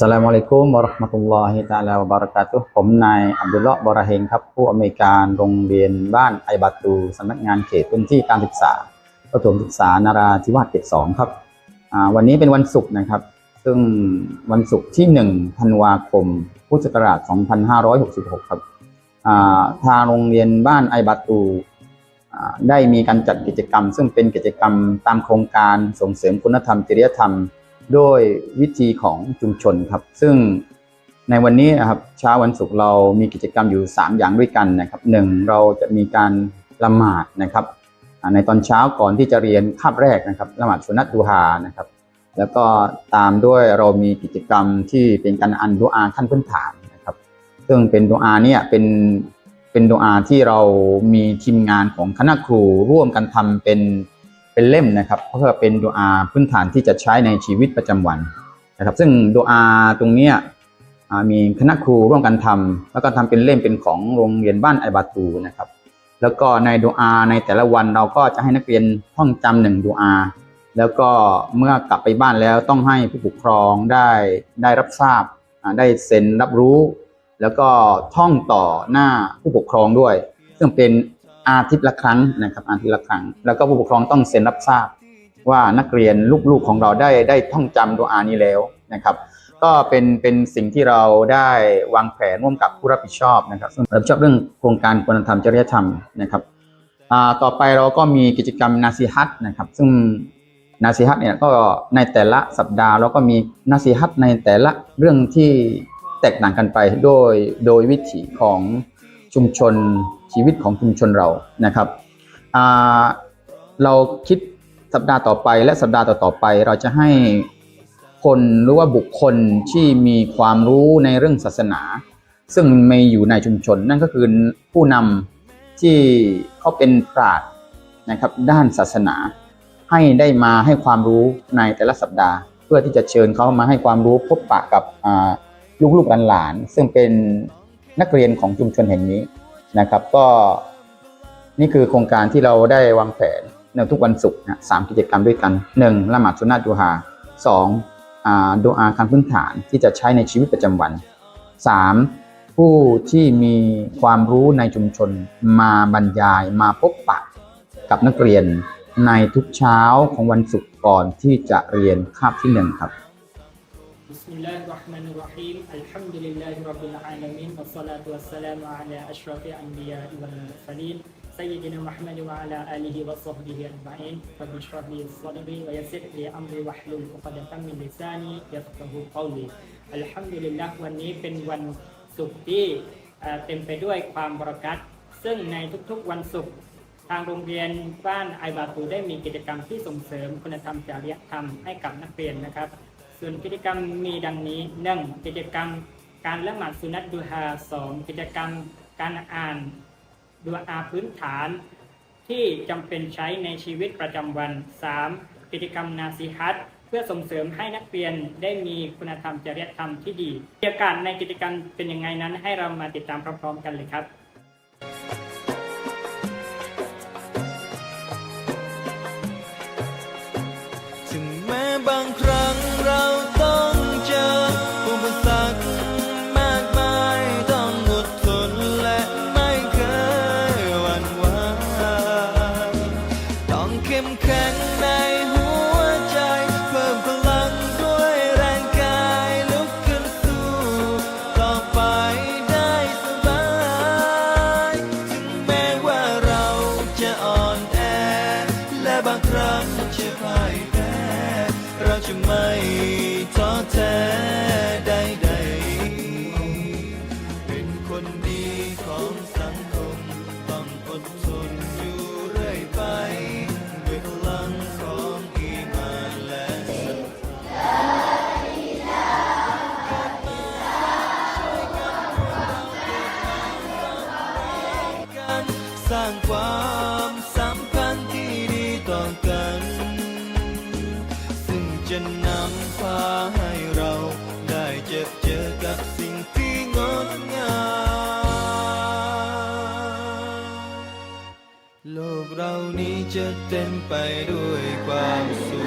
สลามอะลัยกุมวะราะห์มะตุลลอฮิตาลาวะบะเราะกาตุผมนายอับดุลเลาะบอระเฮงครับ ผู้อำนวยการโรงเรียนบ้านไอบาตูสำนักงานเขตพื้นที่การศึกษาประถมศึกษานาราธิวาสเขตสองครับวันนี้เป็นวันศุกร์นะครับ ซึ่งวันศุกร์ที่1ธันวาคม พุทธศักราช 2566 ครับทางโรงเรียนบ้านไอบาตูได้มีการจัดกิจกรรม ซึ่งเป็นกิจกรรมตามโครงการส่งเสริมคุณธรรมจริยธรรม ด้วยวิธีของชุมชนครับ ซึ่งในวันนี้นะครับเช้าวันศุกร์เรามีกิจกรรมอยู่ 3 อย่างด้วยกันนะครับหนึ่งเราจะมีการละหมาดนะครับ ในตอนเช้าก่อนที่จะเรียนคาบแรกนะครับละหมาดสุนัตดูฮานะครับ แล้วก็ตามด้วยเรามีกิจกรรมที่เป็นการอันดูอาขั้นพื้นฐานนะครับ ซึ่งเป็นดูอาเนี่ยเป็นเป็นดูอาที่เรามีทีมงานของคณะครูร่วมกันทำเป็น เป็นเล่มนะครับเพื่อเป็นดูอาพื้นฐานที่จะใช้ในชีวิตประจำวันนะครับ ซึ่งดูอาตรงนี้มีคณะครูร่วมกันทำแล้วก็ทำเป็นเล่มเป็นของโรงเรียนบ้านไอบาตูนะครับ แล้วก็ในดูอาในแต่ละวันเราก็จะให้นักเรียนท่องจำหนึ่งดูอา แล้วก็เมื่อกลับไปบ้านแล้วต้องให้ผู้ปกครองได้ได้รับทราบได้เซ็นรับรู้ แล้วก็ท่องต่อหน้าผู้ปกครองด้วย ซึ่งเป็น อาทิตย์ละครั้งนะครับอาทิตย์ละครั้ง แล้วก็ผู้ปกครองต้องเซ็นรับทราบ ว่านักเรียนลูกๆของเราได้ได้ท่องจำดูอานี้แล้วนะครับ ก็เป็นเป็นสิ่งที่เราได้วางแผนร่วมกับผู้รับผิดชอบนะครับรับผิดชอบเรื่องโครงการคุณธรรมจริยธรรมนะครับต่อไปเราก็มีกิจกรรมนาซีฮัตนะครับ ซึ่งนาซีฮัตเนี่ยก็ในแต่ละสัปดาห์เราก็มีนาซีฮัตในแต่ละเรื่องที่แตกต่างกันไปโดยโดยวิถีของชุมชน ชีวิตของชุมชนเรานะครับเราคิดสัปดาห์ต่อไปและสัปดาห์ต่อๆไป เราจะให้คนหรือว่าบุคคลที่มีความรู้ในเรื่องศาสนา ซึ่งมีอยู่ในชุมชน นั่นก็คือผู้นำที่เขาเป็นปราชญ์นะครับด้านศาสนา ให้ได้มาให้ความรู้ในแต่ละสัปดาห์ เพื่อที่จะเชิญเขามาให้ความรู้พบปะกับลูกๆหลานๆซึ่งเป็นนักเรียนของชุมชนแห่งนี้ นะครับ ก็นี่คือโครงการที่เราได้วางแผนในทุกวันศุกร์นะสามกิจกรรมด้วยกันหนึ่งละหมาดสุนนะดูฮาสองอ่าดูอาคำพื้นฐานที่จะใช้ในชีวิตประจำวันสามผู้ที่มีความรู้ในชุมชนมาบรรยายมาพบปะกับนักเรียนในทุกเช้าของวันศุกร์ก่อนที่จะเรียนคาบที่หนึ่งครับ بسم الله الرحمن الرحيم الحمد لله رب العالمين والصلاة والسلام على أشرف الأنبياء والمرسلين سيدنا محمد وعلى آله وصحبه أجمعين رب اشرح لي صدري ويسر لي أمري واحلل عقدة من لساني يفقه قولي الحمد لله วันนี้เป็นวันศุกร์ที่เอ่อเต็มไปด้วยความบรากัตซึ่งในทุกๆวันศุกร์ ทางโรงเรียนบ้านไอบาตูได้มีกิจกรรมที่ส่งเสริมคุณธรรมจริยธรรมให้กับนักเรียนนะครับ ส่วนกิจกรรมมีดังนี้หนึ่งกิจกรรมการละหมาดสุนัตดูฮาสองกิจกรรมการอ่านดูอาพื้นฐาน ที่จำเป็นใช้ในชีวิตประจำวัน 3. กิจกรรมนาซีฮัตเพื่อส่งเสริมให้นักเรียนได้มีคุณธรรมจริยธรรมที่ดีบรรยากาศในกิจกรรมเป็นยังไงนั้น ให้เรามาติดตามพร้อมๆกันเลยครับถึงแม้บางครั้ง ไปได้สบาย ถึงแม้ว่าเราจะอ่อนแอ และบางครั้งจะพ่ายแพ้ เราจะไม่างความสัมพันธ์ที่ดีต่อกัน ซึ่งจะนำพาให้เราได้เจอเจอกับสิ่งที่งดงามโลกเรานี้จะเต็มไปด้วยความสุข